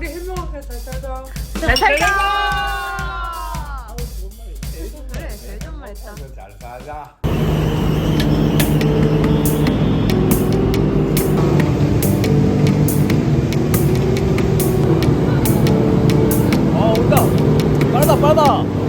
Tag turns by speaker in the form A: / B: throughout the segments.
A: 우리 해명하게 잘 살자.
B: 잘 살자. 그래, 제일 좋은 말 했다.
C: 잘 사자. 아 온다. 빠르다 빠르다.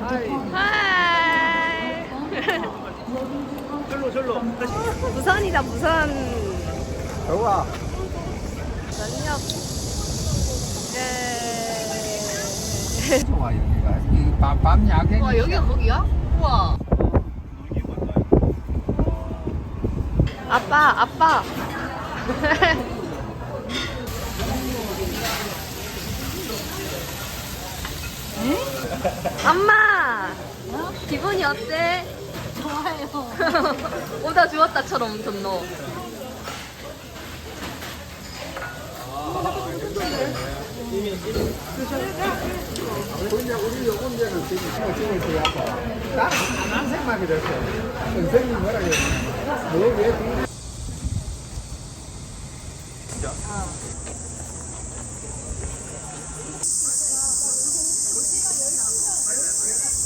B: 하이.
C: 절로 절로. 다시.
B: 부산이다, 부산.
C: 들어와.
B: 전역. 예.
D: 좋아 여기가 이 밤 밤 야경
B: 와, 여기가 거기야? 우와. 아빠, 아빠. 엄마! 기분이 어때? 좋아요. 오다.
D: 근데 우리 요번 찍을 수 나는 선생님 뭐라 그래 너왜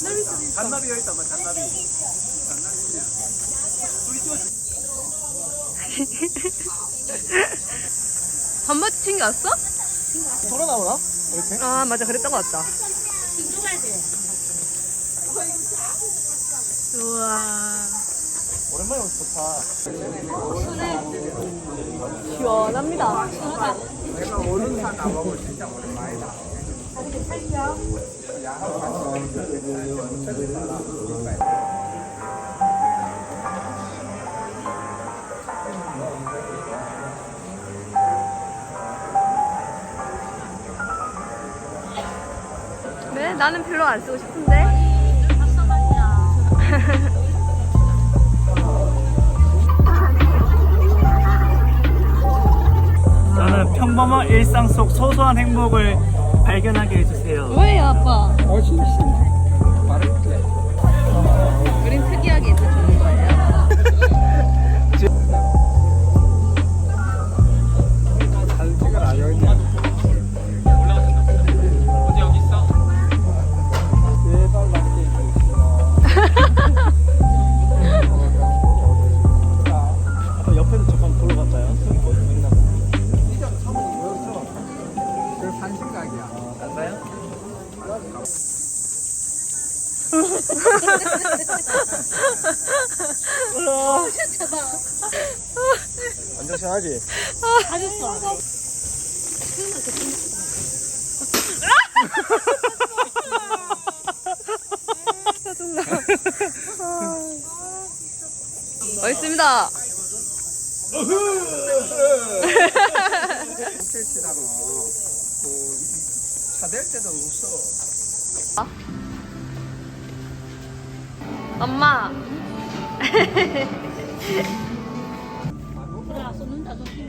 C: 잔나비가 있다, 막 잔나비.
B: 밥맛 챙겨왔어?
C: 돌아 나오나? 이렇게?
B: 아, 맞아. 그랬던 것 같다. 우와.
C: 오랜만에 오서 좋다.
B: 시원합니다.
D: 내가 오른 산 나보고 진짜 오랜만이다
B: 네, 나는 별로 안 쓰고 싶은데.
E: 저는 평범한 일상 속 소소한 행복을 발견하게 해주세요.
B: 뭐예요, 아빠?
D: 훨씬 빠
C: 가요? 완전 시원하지?
B: 멋있습니다.
D: 차댈 때도 없어
B: 엄마.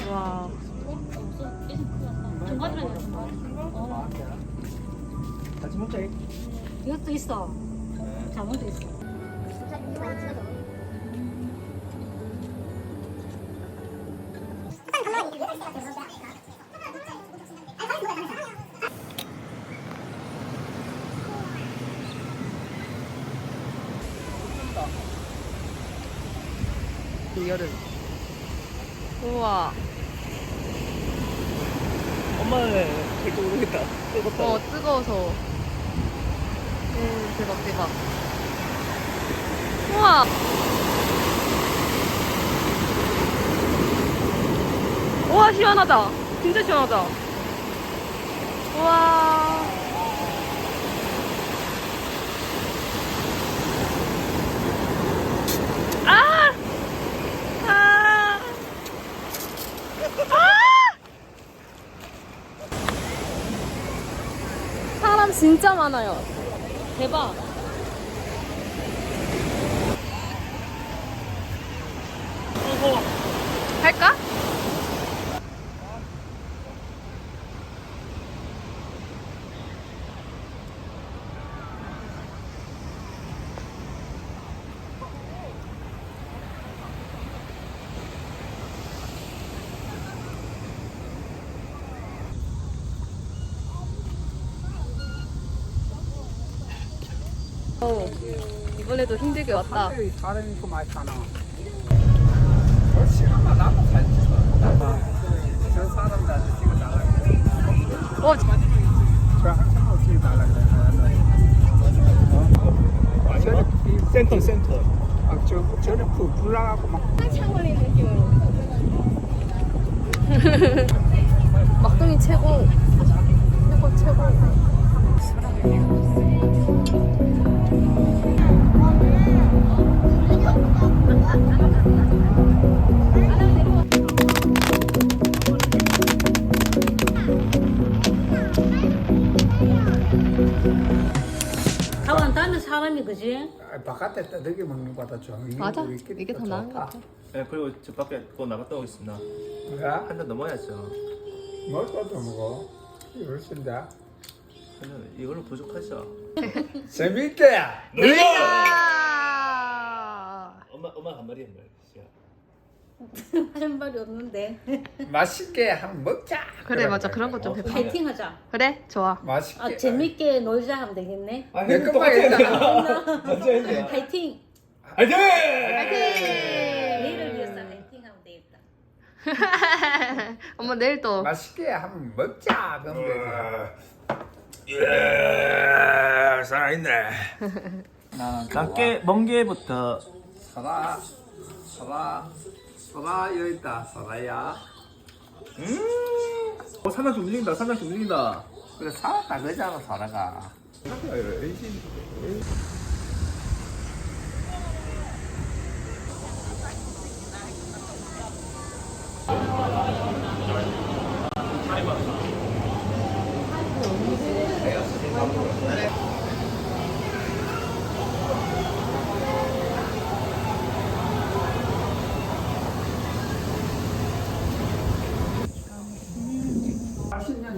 B: 와.
C: 같이 먹자.
F: 이것도 있어. 자몽도 있어.
B: 여름. 우와.
C: 엄마는 될줄 모르겠다. 뜨겁다.
B: 어, 뜨거워서. 오, 대박, 대박. 우와. 우와, 시원하다. 진짜 시원하다. 우와. 진짜 많아요. 대박. 할까? 어, 이번에도 힘들게 왔다.
D: 많이. 그 시간만. 저 사람들한테 찍어 달라고.
B: 어,
D: 저 학생하고 찍어 달라고. 어? 저리
G: 센터 센터.
D: 아, 저 저리 푸 불나가고 막.
B: 막둥이
F: 사람이 그지?
D: 아, 바깥에 떠들게 먹는 거다 좀. 이게
B: 맞아.
D: 우리 끼리
B: 이게 더 나은 것
D: 좋다.
B: 같아.
G: 네 그리고 저 밖에 또 나갔다 오겠습니다.
D: 뭐야?
G: 한 잔 넘어야죠.
D: 뭘 떠도 먹어? 훨씬 다.
G: 한잔 이걸로 부족하죠.
D: 재밌대.
B: 아.
G: 엄마 엄마 한 마리 한 마리.
F: 할 말이 없는데.
D: 맛있게 한 번 먹자.
B: 그래 맞아 그런 거좀 해봐.
F: 파이팅 하자.
B: 그래 좋아.
D: 맛있게.
F: 아, 재밌게 놀자 하면 되겠네.
G: 아,
D: 내 것만 했잖아.
G: 먼저 했네요.
F: 파이팅!
G: 화이팅!
F: 내일을 위해서 파이팅 하면 되겠다.
B: 엄마 내일 또
D: 맛있게 한 번 먹자. 그럼 되지.
G: 예, 살아있네.
D: 나는
C: 낮게 먼 게부터
D: 사라, 사라, 사라 여기 있다. 사라야.
G: 음. 어, 산낙지 움직인다. 산낙지 움직인다.
D: 그래 사라다 그잖아 사라가. 팔십 년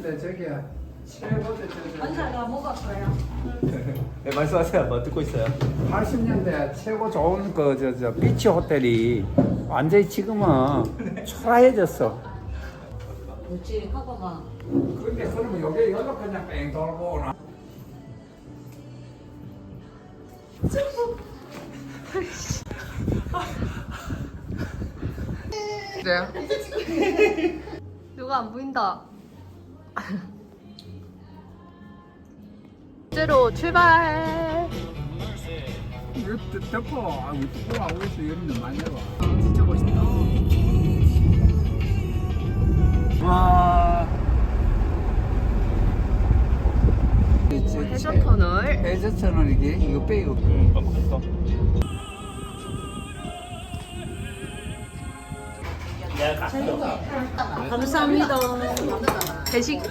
D: 대 저기 최고대 저기
F: 원사가 먹었어요.
G: 네, 말씀하세요. 뭐 듣고 있어요.
D: 80년대 최고 좋은 그저저 비치 호텔이 완전히 지금은 초라해졌어.
F: 그렇지, 하고만.
D: 근데 그러면 여기 여기로 그냥 뺑 돌고?
B: 그래요? 누가 안 보인다. 제로 출발.
D: 이거 덮-. 아, 우리 또 하고 있어. 데 많이 해봐.
B: 진짜 멋있다.
G: 와.
B: 해저 터널.
D: 해저처럼 이게 이거 빼 이거.
G: 응, 깜빡
F: 감사합니다.
B: 대식.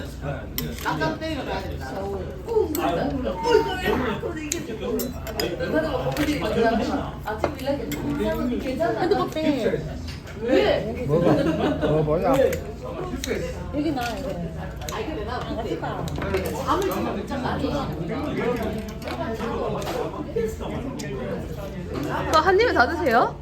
F: 핸드폰 빼.
D: 뭐가? 뭐 뭐야?
F: 여기 나, 이거. 안 가지 마.
B: 또한 입에 다 드세요?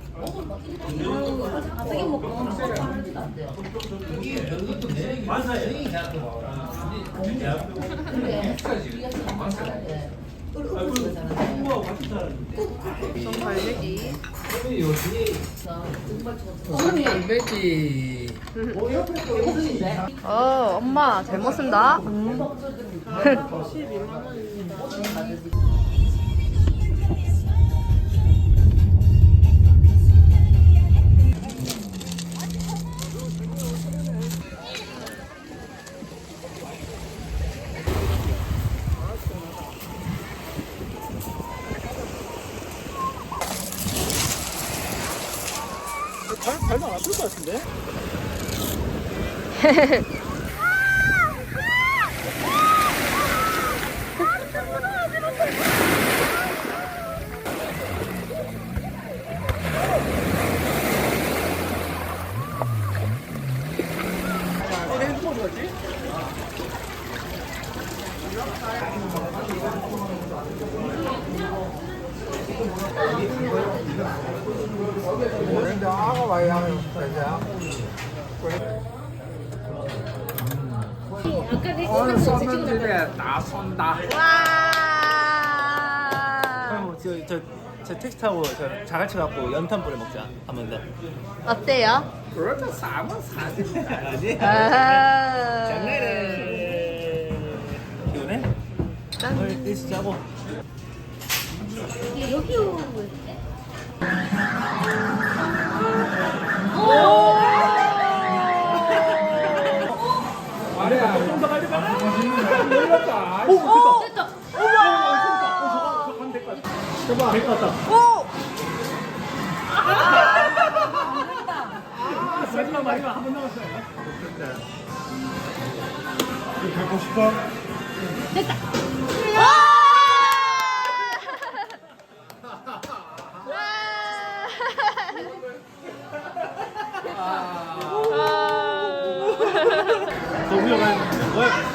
B: 갈매기. 어, 엄마 잘 먹습니다.
C: 발, 것 같은데
D: 아가 와야 하는 거야.
F: 아까 내
D: 오늘
F: 찍은 거
D: 쏘는
F: 찍은 거
D: 집에 다 쏜다.
B: 와.
C: 형, 저, 저, 저 택시 타고 저 자갈치 갖고 연탄 뿌려 먹자. 한 번 더.
B: 어때요?
D: 그렇죠. 사면 사지.
C: 알지?
B: 아하. 짠.
C: 오늘 일시 자고.
F: 여기 오는 거
D: 말이야. 좀더 가지 마. 놀랐다.
C: 오, 됐다.
F: 됐다.
D: 해봐.
C: 될것 같다.
B: 오!
C: 마지막, 마지막. 한 번 남았어요.
D: 갖고 싶어?
C: 더 올라가야 되는데. 왜? 오,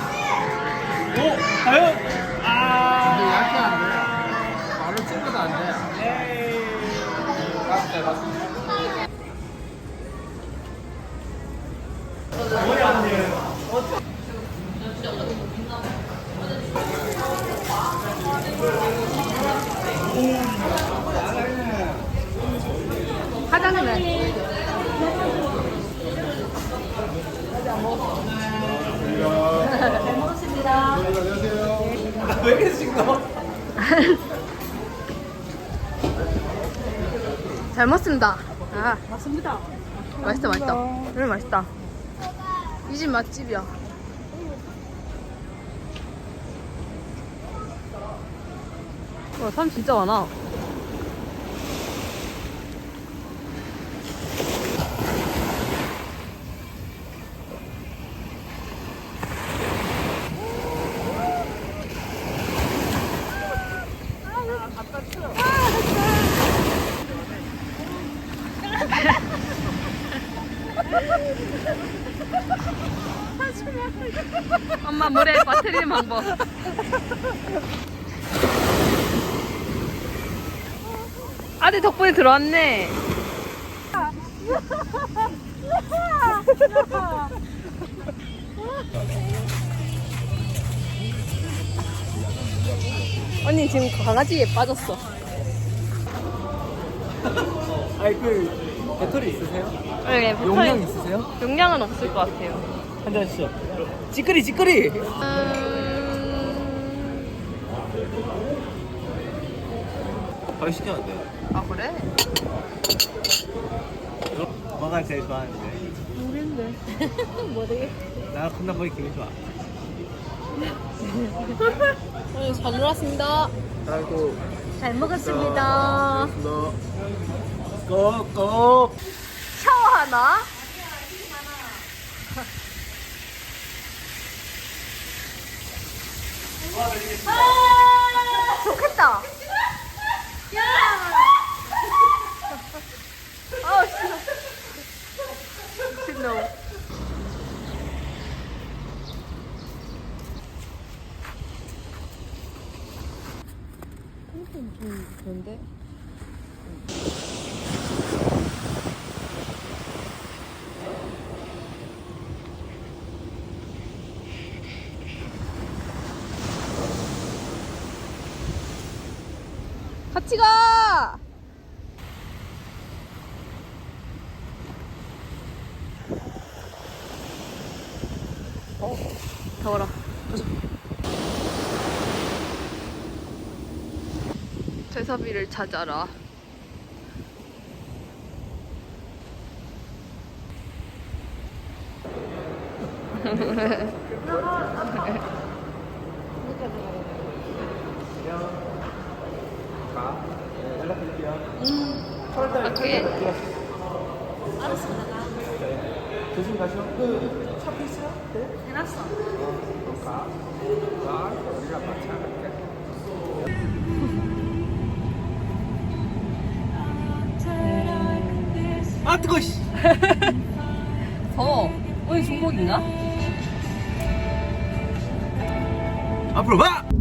D: 찍어도 안 돼.
C: 에이.
D: 맞다, 맞다.
C: 머리 안 돼.
B: 화장실.
C: 왜 이렇게 싱거?
B: 잘 먹습니다. 아, 맞습니다. 맛있다, 맛있다. 정말 맛있다. 이 집 맛집이야. 와, 사람 진짜 많아. 엄마 물에 빠뜨리는 방법. 아들 덕분에 들어왔네. 언니 지금 강아지에 빠졌어.
C: 아니 그 배터리 있으세요?
B: 네,
C: 용량 있으세요?
B: 용량은 없을 것 같아요.
C: 한잔 하시죠. 찌끄리 찌끄리.
B: 음...
C: 시켜야 돼.
B: 아 그래?
C: 뭐가 제일 좋아하는데?
F: 뭐래?
C: 나 콩나물이 기분 좋아.
B: 오늘 잘 놀았습니다.
D: 아이고,
F: 잘 먹었습니다.
D: 너.
C: 고고.
B: 샤워 하나? 좋겠다. 야! 아우 싫어. 싫어. 좀 그런데? 같이 가! 어, 더워라. 퇴사비를 찾아라.
C: 가. 네, 연락드릴게요.
B: 음,
C: 철달
B: 갈게.
F: 알았어, 나가.
C: 조심히 가시오. 그 차표 있어요? 네.
F: 해놨어.
D: 가. 가. 우리가 같이 할게.
C: 아 뜨거. 씨.
B: 더워. 오늘 중복인가?
C: 앞으로 봐.